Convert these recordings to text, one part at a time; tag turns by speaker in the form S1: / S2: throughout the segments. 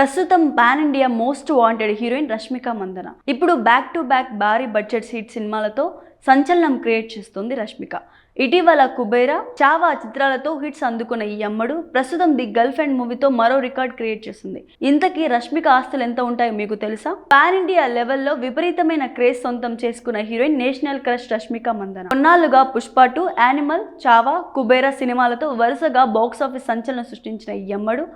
S1: ప్రస్తుతం pan India most wanted heroine Rashmika Mandanna. ఇప్పుడు back to back భారీ budget hit సినిమాలతో సంచలనం క్రియేట్ చేస్తుంది రష్మిక. ఇటీవల కుబేరా చావా చిత్రాలతో హిట్స్ అందుకున్న ఈ అమ్మడు ప్రస్తుతం ది గర్ల్ ఫ్రెండ్ మూవీతో మరో రికార్డ్ క్రియేట్ చేసింది. ఇంతకీ రష్మిక ఆస్తులు ఎంత ఉంటాయో మీకు తెలుసా? పాన్ ఇండియా లెవెల్లో విపరీతమైన క్రేజ్ సొంతం చేసుకున్న heroine national crush Rashmika Mandanna. కొన్నాళ్ళుగా Pushpa two Animal Chhaava Kubera సినిమాలతో వరుసగా బాక్స్ ఆఫీస్ సంచలనం సృష్టించిన ఈ అమ్మడు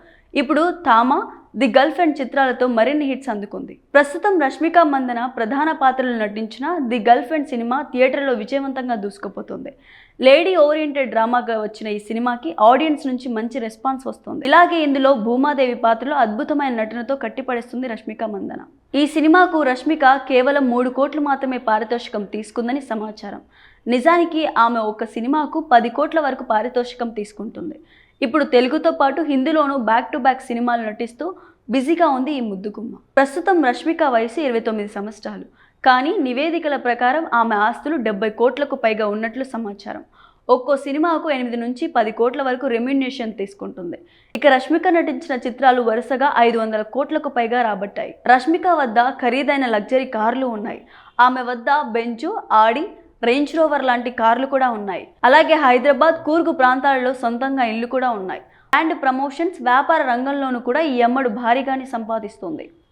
S1: ఇప్పుడు థామా ది గర్ల్ ఫ్రెండ్ చిత్రాలతో మరిన్ని హిట్స్ అందుకుంది. ప్రస్తుతం రష్మిక మందన ప్రధాన పాత్రలు నటించిన ది గర్ల్ ఫ్రెండ్ సినిమా థియేటర్లో విజయవంతంగా దూసుకుపోతుంది. లేడీ ఓరియంటెడ్ డ్రామాగా వచ్చిన ఈ సినిమాకి ఆడియన్స్ నుంచి మంచి రెస్పాన్స్ వస్తుంది. ఇలాగే ఇందులో భూమాదేవి పాత్రలో అద్భుతమైన నటనతో కట్టిపడేస్తుంది రష్మిక మందన. ఈ సినిమాకు రష్మిక కేవలం మూడు కోట్లు మాత్రమే పారితోషికం తీసుకుందని సమాచారం. నిజానికి ఆమె ఒక సినిమాకు పది కోట్ల వరకు పారితోషికం తీసుకుంటుంది. ఇప్పుడు తెలుగుతో పాటు హిందీలోనూ బ్యాక్ టు బ్యాక్ సినిమాలు నటిస్తూ బిజీగా ఉంది ఈ ముద్దుగుమ్మ. ప్రస్తుతం రష్మిక వయసు ఇరవై తొమ్మిది సంవత్సరాలు. కానీ నివేదికల ప్రకారం ఆమె ఆస్తులు డెబ్బై కోట్లకు పైగా ఉన్నట్లు సమాచారం. ఒక్కో సినిమాకు ఎనిమిది నుంచి పది కోట్ల వరకు రెమ్యునేషన్ తీసుకుంటుంది. ఇక రష్మిక నటించిన చిత్రాలు వరుసగా ఐదు వందల కోట్లకు పైగా రాబట్టాయి. రష్మిక వద్ద ఖరీదైన లగ్జరీ కార్లు ఉన్నాయి. ఆమె వద్ద బెంచు ఆడి రేంజ్ రోవర్ లాంటి కార్లు కూడా ఉన్నాయి. అలాగే హైదరాబాద్ కూర్గు ప్రాంతాలలో సొంతంగా ఇల్లు కూడా ఉన్నాయి. అండ్ ప్రమోషన్స్ వ్యాపార రంగంలోనూ కూడా ఈ అమ్మడు భారీగానే సంపాదిస్తుంది.